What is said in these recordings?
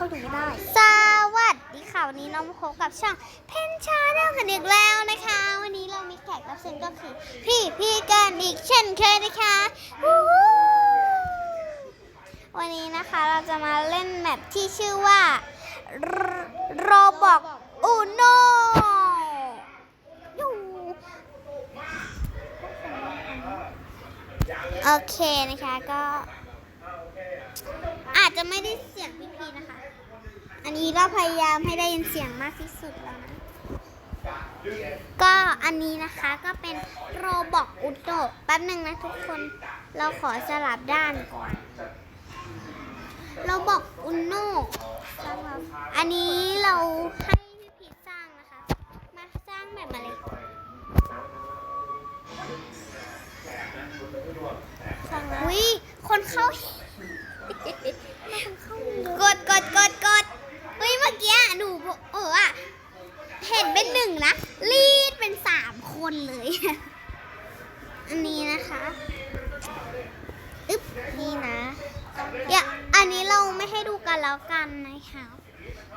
เข้าถึงได้ สวัสดีค่ะวันนี้เรามาพบกับช่องเพนชาแนลกันอีกแล้วนะคะ วันนี้เรามีแขกรับเชิญก็คือ พี่พี่กันอีกเช่นเคยนะคะวันนี้นะคะเราจะมาเล่นแมปที่ชื่อว่าโรบอกอูโนโอเคนะคะก็อาจจะไม่ได้เสียงพี อันนี้ก็พยายามให้ได้ยินเสียงมากที่สุดแล้วนะ ก็อันนี้นะคะก็เป็นโรบอกอุโตแป๊บหนึ่งนะทุกคนเราขอสลับด้านก่อนโรบอกอุโนอันนี้เราให้ ไม่ให้ดูกันแล้วกันนะคะ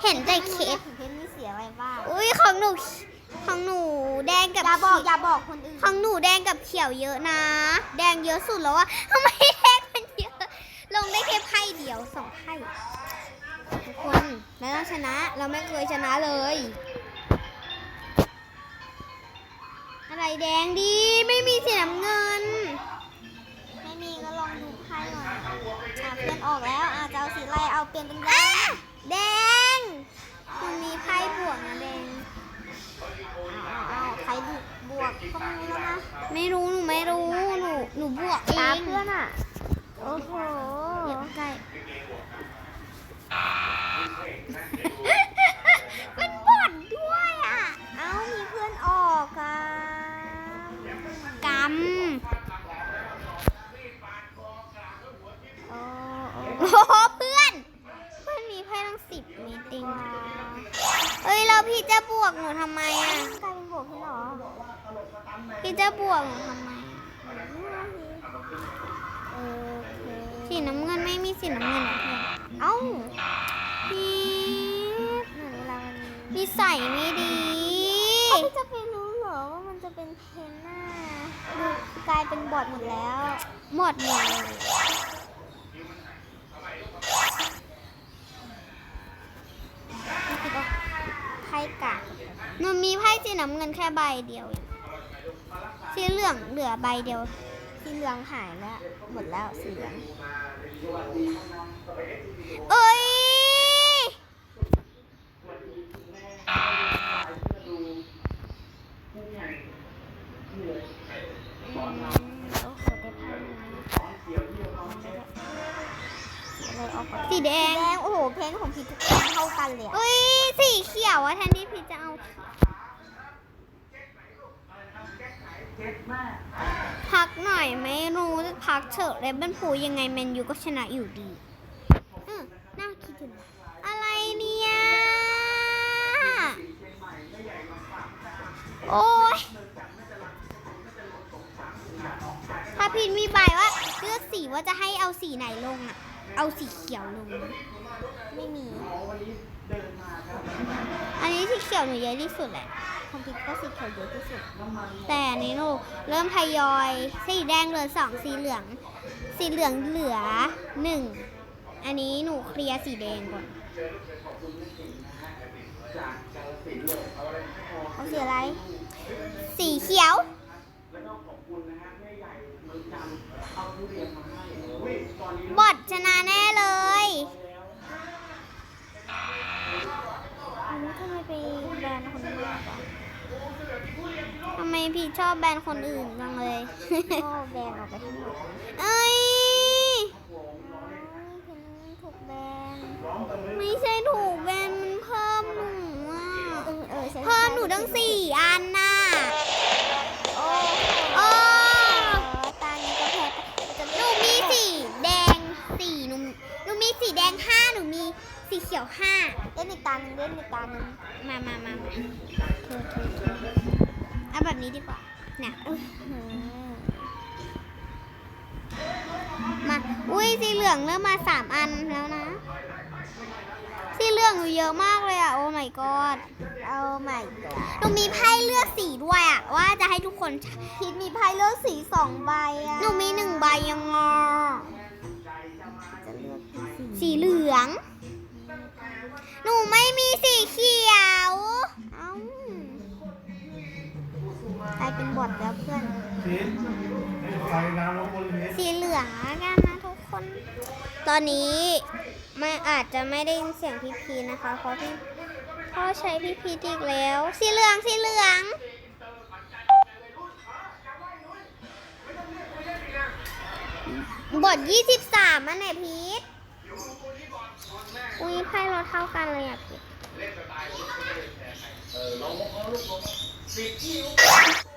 เห็นแต่เคสเพชรนี่เสียอะไรบ้าง อุ้ยของหนูของหนูแดงกับอย่าบอกเขียวอย่าบอกคนอื่น ของหนูแดงกับเขียวเยอะนะ แดงเยอะสุดแล้วอะทำไมแดงมันเยอะลงได้แค่ไพ่เดียวสองไพ่ทุกคนไม่ต้องชนะ เราไม่เคยชนะเลย อะไรแดงดีไม่มีสีน้ำเงิน ไม่มีก็ลองดูไพ่หน่อยอะเปลี่ยนออกแล้วอาจจะ เอาสีอะไรเอาเปลี่ยนเป็นแดอะงแดงมันมีไพ่บวกนะแดงเอาเอาเอาใครบุกบวกก็ไม่รู้แล้วนะไม่รู้หนูไม่รู้หนูหนูบวกเอตางเพื่อนอะโอ้โหอย่าใกล้เป็นบอดด้วยอะ เอ้ามีเพื่อนออกอะกโบวกหนูทำไมอะโอเคสีน้ำเงินไม่มีสีน้ำเงินเหรอเพื่อนเอ้าพี่เหมือนเวลามันนิสัยไม่ดี พี่จะไปรู้เหรอว่ามันจะเป็นเพนหน้าดูกลายเป็นบอดหมดแล้วหมดเลยไพ่กะหนูมีไพ่สีน้ำเงินแค่ใบเดียวเอง สีเหลืองเหลือใบเดียว สีเหลืองหายแล้ว หมดแล้วสีเหลืองเอ้ยโอ้โหได้ไพ่อะไรออกก่อนสีแดแดงงโอ้โห เพลงของพี่ทุกคนเท่ากันเลยอะเอ้ย สีเขียวอะแทนที่ พักหน่อยไม่รู้จะพักเถอะเรเบิลพูยังไงแมนยูก็ชนะอยู่ดีเออน่าคิดถึงอะไรเนี่ย โอ้ยถ้าพินมีใบว่าเลือกสีว่าจะให้เอาสีไหนลงอะเอาสีเขียวลง ไม่มี อันนี้สีเขียวหนูเยอะที่สุดแหละ ของพี่ก็สีเขียวเยอะที่สุด แต่อันนี้หนูเริ่มทยอย สีแดงเหลือสองสีเหลือง สีเหลืองเหลือหนึ่งอันนี้หนูเคลียร์สีแดงก่อนเอาสีอะไร สีเขียวบอดชนะแน่เลยอันนี้ทำไมไปแบนคนมากอะทำไม พี่ชอบแบนคนอื่นจังเลยก็แบนออกไปทั้งหมดเอ้ยเพนถูกแบนไม่ใช่ถูกแบนมันเพิ่มหนูอะเออเออใช่เพิ่มหนูตั้งสี่อันน่ะโอ้โอ้ตานี้ก็แพ้จะหนูมีสีแดงสี่หนูหนูมีสีแดงห้าหนูมีสีเขียวห้าเล่นในตาหนึ่งเล่นในตาหนึ่งมามามามา นี้ดีกว่าเนี่ยอื้อหือมา อุ้ยสีเหลืองเริ่มมาสามอันแล้วนะ สีองอยู่เยอะมากเลยอะ โอ้ my god เอา my god หนูมีไพ่เลือกสีด้วยอะ ว่าจะให้ทุกคนพีทมีไพ่เลือกสีสองใบอะ หนูมีหนึ่งใบยังงอจะเลือกสีสีเหลือง หนูไม่มีสีเขียว เอ้า กลาย เป็นบอทแล้วเพื่อนพีทไฟน้ำลงบนพีทสีเหลืองแล้วกันนะทุกคน ตอนนี้ไม่อาจจะไม่ได้ยินเสียงพี่พีนะคะ เพราะพี่พ่อใช้พี่พีอีกแล้ว สีเหลืองสีเหลือง บทยี่สิบสามอันไหนพีทอุ้ยไพ่เราเท่ากันเลยอะพีทอุ๊ย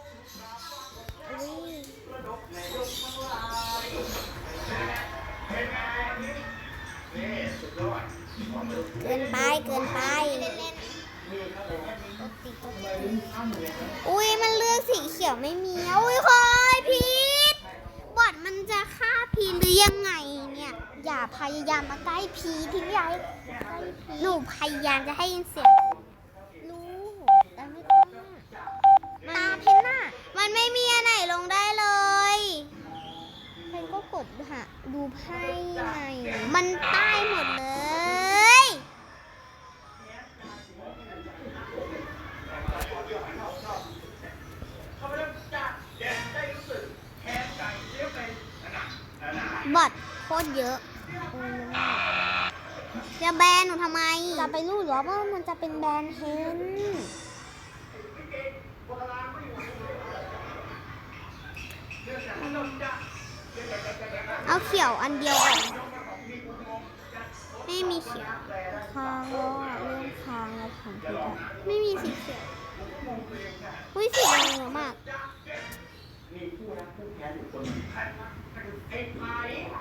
เกินไป เกินไป อุ้ยมันเลือกสีเขียวไม่มี อุ้ยคอยพีทบอดมันจะฆ่าพีทหรือยังไงเนี่ย อย่าพยายามมาใกล้พีททิ้งย้ายหนูพยายามจะให้ยินเสียง รู้แต่ไม่ต้อง ตาเพนน่ะ มันไม่มีอันไหนลงได้เลย เพนก็กดหาดูไพ่ไง มันใต้หมดเลย บอดโคตรเยอะจะแบนหนูทำไม จะไปรู้เหรอว่ามันจะเป็นแบรนด์เฮนเอาเขียวอันเดียวก่อนไม่มีเขียวค้างแล้วอะเริ่มค้างแล้วของพีทอะไม่มีสีเขียวอุ้ยสีแดงเยอะมาก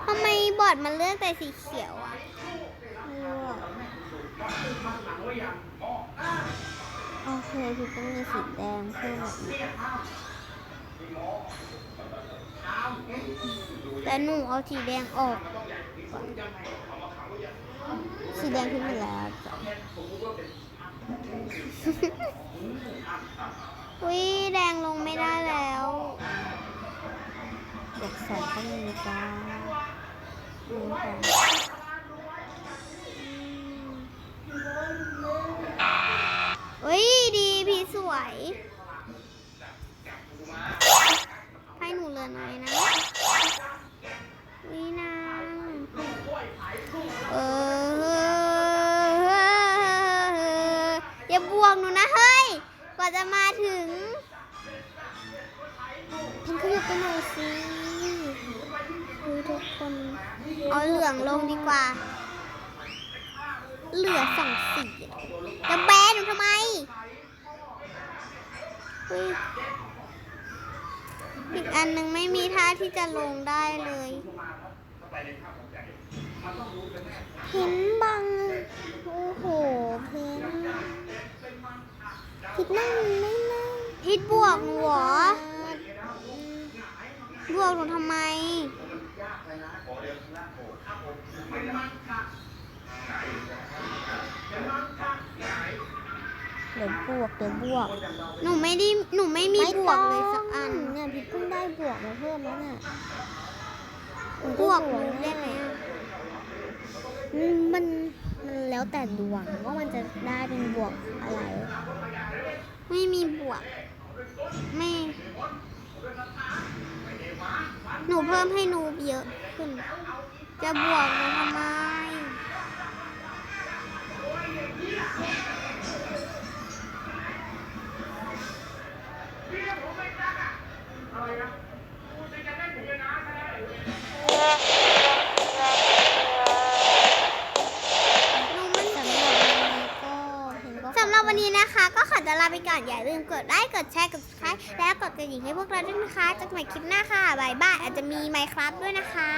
ทำไมบอร์ดมันเลือกแต่สีเขียวอะไม่รู้อะโอเคพีทต้องมีสีแดงเพิ่มมาอีกแต่หนูเอาสีแดงออกสีแดงขึ้นมาแล้วจ้ะอุ้ยแดงลงไม่ได้ แล้วเด็กสองก็มีจ้าดูค่ะอุ้ย ดี พี่สวย คนเอาเหลืองลงดีกว่า เหลือสองสีจะแบนหนูทำไมอีกอันหนึ่งไม่มีท่าที่จะลงได้เลยเพนบัง โอ้โห เพนผิดนั่งไม่นั่งพิดบวกหนูเหรอบวกหนูทำไม เดี๋ยวบวกเดี๋ยวบวก หนูไม่ได้หนูไม่มีบวกเลยสักอัน เนี่ยพี่เพิ่งได้บวกมาเพิ่มแล้วเนี่ยหนูบได้วกหนูแล้ได้ไหมอะอืมมันมันแล้วแต่ดวงว่ามันจะได้เป็นบวกอะไร ไม่มีบวก ไม่ หนูเพิ่มให้หนูเยอะขึ้น จะบวกหนูทำไม สำหรับวันนี้ก็เห็นก็สำหรับวันนี้นะคะ ก็ขอจะลาไปก่อน อย่าลืมกดไลค์ กดแชร์ กด subscribe และกดกระดิ่งให้พวกเราด้วยนะคะเจอกันใหม่คลิปหน้าค่ะบายบาย อาจจะมีไมค์ครับด้วยนะคะ